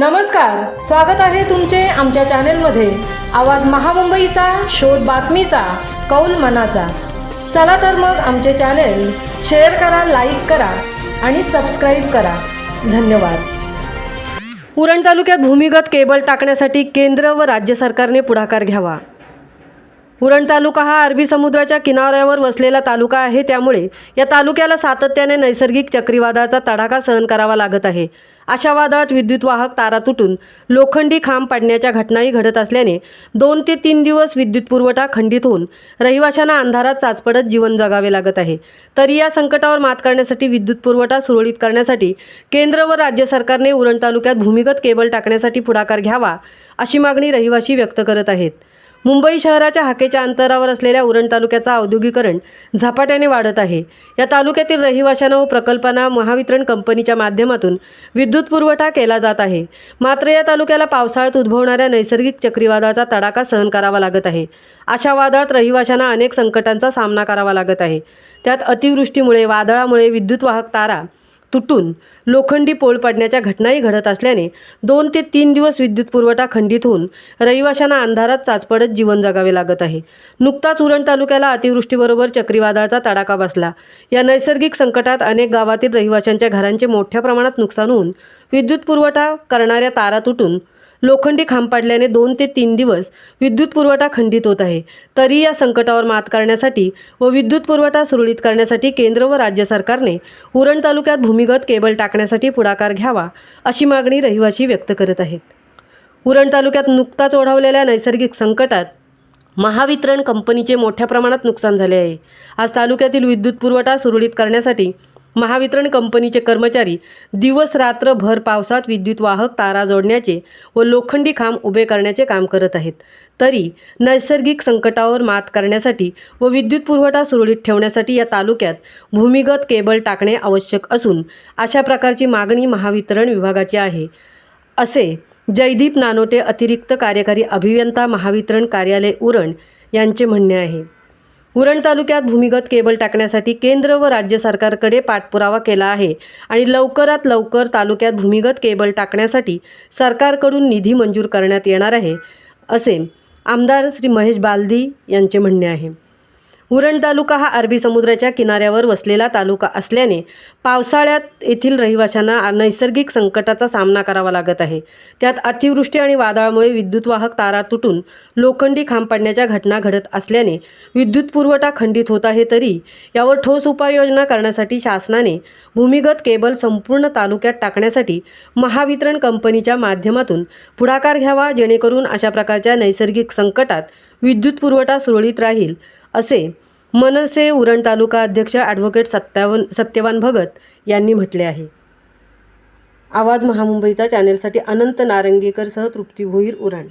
नमस्कार स्वागत आहे तुमचे आमच्या चॅनेलमध्ये. आवाज महामुंबईचा शोध बातमीचा कौल मनाचा. चला तर मग आमचे चॅनेल शेअर करा लाईक करा आणि सबस्क्राईब करा. धन्यवाद. उरण तालुक्यात भूमिगत केबल टाकण्यासाठी केंद्र व राज्य सरकारने पुढाकार घ्यावा. उरण तालुका हा अरबी समुद्राच्या किनाऱ्यावर वसलेला तालुका आहे. त्यामुळे या तालुक्याला सातत्याने नैसर्गिक चक्रीवादळाचा तडाखा सहन करावा लागत आहे. अशा वादळात विद्युत वाहक तारा तुटून लोखंडी खांब पडण्याच्या घटनाही घडत असल्याने दोन ते तीन दिवस विद्युत पुरवठा खंडित होऊन रहिवाशांना अंधारात चाचपडत जीवन जगावे लागत आहे. तरी या संकटावर मात करण्यासाठी विद्युत पुरवठा सुरळीत करण्यासाठी केंद्र व राज्य सरकारने उरण तालुक्यात भूमिगत केबल टाकण्यासाठी पुढाकार घ्यावा अशी मागणी रहिवाशी व्यक्त करत आहेत. मुंबई शहराच्या हाकेच्या अंतरावर असलेल्या उरण तालुक्याचा औद्योगिकरण झपाट्याने वाढत आहे. या तालुक्यातील रहिवाशांना व प्रकल्पांना महावितरण कंपनीच्या माध्यमातून विद्युत पुरवठा केला जात आहे. मात्र या तालुक्याला पावसाळ्यात उद्भवणाऱ्या नैसर्गिक चक्रीवादळाचा तडाखा सहन करावा लागत आहे. अशा वादळात रहिवाशांना अनेक संकटांचा सामना करावा लागत आहे. त्यात अतिवृष्टीमुळे वादळामुळे विद्युत वाहक तारा तुटून लोखंडी पोल पडण्याच्या घटनाही घडत असल्याने दोन ते तीन दिवस विद्युत पुरवठा खंडित होऊन रहिवाशांना अंधारात चाचपडत जीवन जगावे लागत आहे. नुकताच उरण तालुक्याला अतिवृष्टीबरोबर चक्रीवादळाचा तडाखा बसला. या नैसर्गिक संकटात अनेक गावातील रहिवाशांच्या घरांचे मोठ्या प्रमाणात नुकसान होऊन विद्युत पुरवठा करणाऱ्या तारा तुटून लोखंडी खांब पाडल्याने दोन ते तीन दिवस विद्युत पुरवठा खंडित होत आहे. तरी या संकटावर मात करण्यासाठी व विद्युत पुरवठा सुरळीत करण्यासाठी केंद्र व राज्य सरकारने उरण तालुक्यात भूमिगत केबल टाकण्यासाठी पुढाकार घ्यावा अशी मागणी रहिवासी व्यक्त करत आहेत. उरण तालुक्यात नुकताच ओढवलेल्या नैसर्गिक संकटात महावितरण कंपनीचे मोठ्या प्रमाणात नुकसान झाले आहे. आज तालुक्यातील विद्युत पुरवठा सुरळीत करण्यासाठी महावितरण कंपनीचे कर्मचारी दिवस रात्र भर पावसात विद्युत वाहक तारा जोडण्याचे व लोखंडी खांब उभे करण्याचे काम करत आहेत. तरी नैसर्गिक संकटावर मात करण्यासाठी व विद्युत पुरवठा सुरळीत ठेवण्यासाठी या तालुक्यात भूमिगत केबल टाकणे आवश्यक असून अशा प्रकारची मागणी महावितरण विभागाची आहे. असे जयदीप नानोटे अतिरिक्त कार्यकारी अभियंता महावितरण कार्यालय उरण यांचे म्हणणे आहे. उरण तालुक्यात भूमिगत केबल टाकण्यासाठी केंद्र व राज्य सरकारकडे पाठपुरावा केला आहे आणि लवकरात लवकर तालुक्यात भूमिगत केबल टाकण्यासाठी सरकारकडून निधी मंजूर करण्यात येणार आहे असे आमदार श्री महेश बालदी यांचे म्हणणे आहे. उरण तालुका हा अरबी समुद्राच्या किनाऱ्यावर वसलेला तालुका असल्याने पावसाळ्यात येथील रहिवाशांना नैसर्गिक संकटाचा सामना करावा लागत आहे. त्यात अतिवृष्टी आणि वादळामुळे विद्युत वाहक तारा तुटून लोखंडी खांब पडण्याच्या घटना घडत असल्याने विद्युत पुरवठा खंडित होत आहे तरी यावर ठोस उपाययोजना करण्यासाठी शासनाने भूमिगत केबल संपूर्ण तालुक्यात टाकण्यासाठी महावितरण कंपनीच्या माध्यमातून पुढाकार घ्यावा जेणेकरून अशा प्रकारच्या नैसर्गिक संकटात विद्युत पुरवठा सुरळीत राहील. असे मनसे उरण तालुका अध्यक्ष ॲडव्होकेट सत्यावन सत्यवान भगत यांनी म्हटले आहे. आवाज महामुंबईचा चॅनेलसाठी अनंत नारंगीकरसह तृप्ती भोईर उरण.